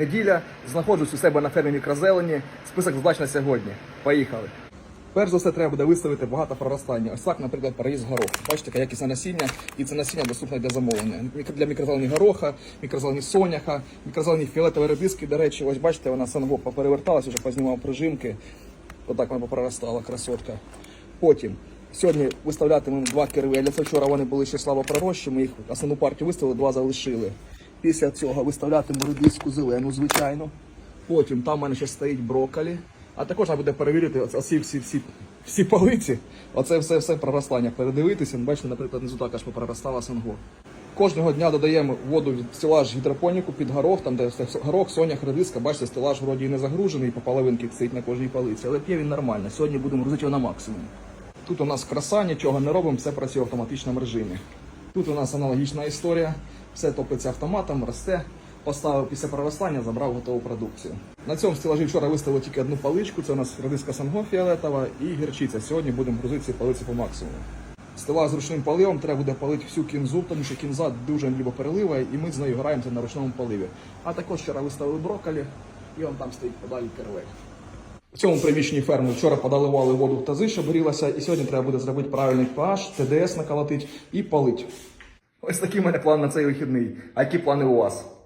Неділя, знаходжусь у себе на фермі мікрозелені. Список задач на сьогодні. Поїхали. Перш за все, треба буде виставити багато проростання. Ось так, наприклад, переїзд горох. Бачите, яке якісне насіння, і це насіння доступне для замовлення. Для мікрозелені гороха, мікрозелені соняха, мікрозелені фіолетові редиски. До речі, ось бачите, вона санго попереверталась, вже познімав прижимки. Отак вона попроростала, красотка. Потім сьогодні виставлятимемо два керви. Для цього вчора вони були ще слабо пророщі. Ми їх основну партію виставили, два залишили. Після цього виставлятимемо редиску зелену, звичайно. Потім там в мене ще стоїть брокколі. А також треба буде перевірити оці всі, всі, всі, полиці. Оце все, все проростання. Передивитися. Бачите, наприклад, внизу також попроростала санго. Кожного дня додаємо воду від стелаж гідропоніку під горох, там де горох, сонях, редиска. Бачите, стелаж вроді не загружений, по половинки стоїть на кожній полиці, але п'є він нормально. Сьогодні будемо грузити його на максимум. Тут у нас краса, нічого не робимо, все працює в автоматичному режимі. Тут у нас аналогічна історія, все топиться автоматом, росте. Поставив після проростання, забрав готову продукцію. На цьому стелажі вчора виставили тільки одну паличку. Це у нас редиска санго фіолетова і гірчиця. Сьогодні будемо грузити ці палиці по максимуму. Стела з ручним поливом треба буде палити всю кінзу, тому що кінза дуже лібо переливає, і ми з нею граємося на ручному поливі. А також вчора виставили брокколі, і он там стоїть подалі кервей. В цьому приміщенні ферми вчора подаливали воду в тази, щоб горілася, і сьогодні треба буде зробити правильний pH, ТДС наколотить і палить. Ось такий у мене план на цей вихідний. А які плани у вас?